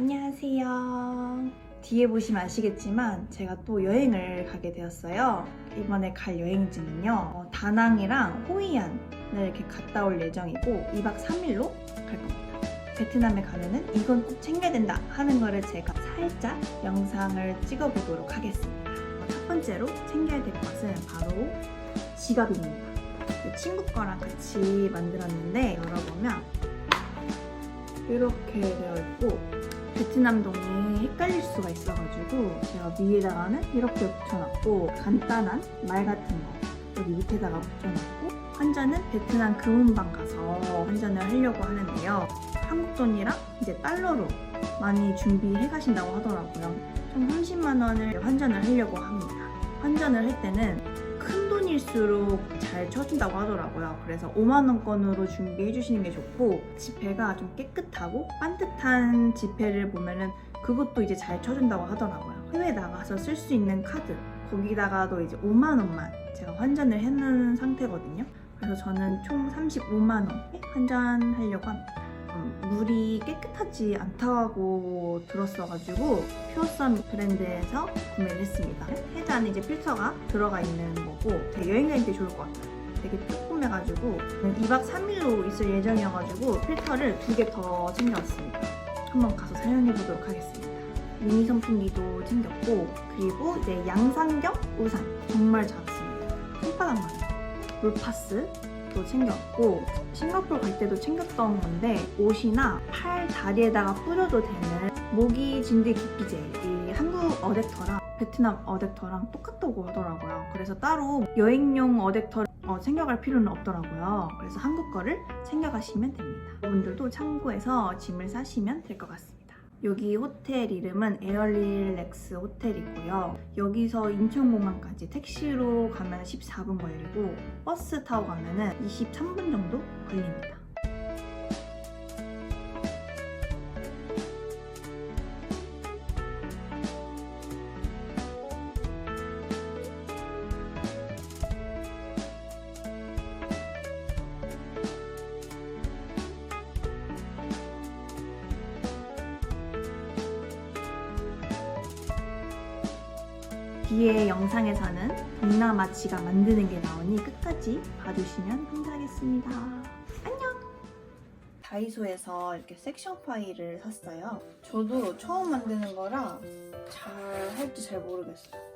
안녕하세요. 뒤에 보시면 아시겠지만 제가 또 여행을 가게 되었어요. 이번에 갈 여행지는요. 어, 다낭이랑 호이안을 이렇게 갔다 올 예정이고 2박 3일로 갈 겁니다. 베트남에 가면은 이건 꼭 챙겨야 된다 하는 거를 제가 살짝 영상을 찍어보도록 하겠습니다. 첫 번째로 챙겨야 될 것은 바로 지갑입니다. 이 친구 거랑 같이 만들었는데 열어보면 이렇게 되어 있고 베트남 동이 헷갈릴 수가 있어가지고 제가 위에다가는 이렇게 붙여놨고 간단한 말 같은 거 여기 밑에다가 붙여놨고 환전은 베트남 금은방 가서 환전을 하려고 하는데요. 한국 돈이랑 이제 달러로 많이 준비해 가신다고 하더라고요. 총 30만 원을 환전을 하려고 합니다. 환전을 할 때는 큰 돈일수록 잘 쳐준다고 하더라고요. 그래서 5만 원권으로 준비해 주시는 게 좋고 지폐가 좀 깨끗하고 반듯한 지폐를 보면은 그것도 이제 잘 쳐준다고 하더라고요. 해외 나가서 쓸 수 있는 카드 거기다가도 이제 5만 원만 제가 환전을 해놓은 상태거든요. 그래서 저는 총 35만 원에 환전하려고 합니다. 음, 물이 깨끗하지 않다고 들었어가지고 퓨어썸 브랜드에서 구매를 했습니다. 해자는 이제 필터가 들어가 있는 거고 되게 여행 다닐 때 좋을 것 같아요. 되게 조그매가지고 2박 3일로 있을 예정이어가지고 필터를 두 개 더 챙겨왔습니다. 한번 가서 사용해 보도록 하겠습니다. 미니 선풍기도 챙겼고 그리고 이제 양산경 우산 정말 작습니다. 손바닥만 물파스 도 챙겼고 싱가포르 갈 때도 챙겼던 건데 옷이나 팔 다리에다가 뿌려도 되는 모기 진드 기피제 이 한국 어댑터랑 베트남 어댑터랑 똑같다고 하더라고요. 그래서 따로 여행용 어댑터 어, 챙겨갈 필요는 없더라고요. 그래서 한국 거를 챙겨가시면 됩니다. 여러분들도 참고해서 짐을 싸시면 될 것 같습니다. 여기 호텔 이름은 에어릴렉스 호텔이고요. 여기서 인천공항까지 택시로 가면 14분 걸리고 버스 타고 가면 은 23분 정도 걸립니다. 뒤에 영상에서는 동남아 치가 만드는 게 나오니 끝까지 봐주시면 감사하겠습니다. 안녕! 다이소에서 이렇게 섹션 파일을 샀어요. 저도 처음 만드는 거라 잘 할지 잘 모르겠어요.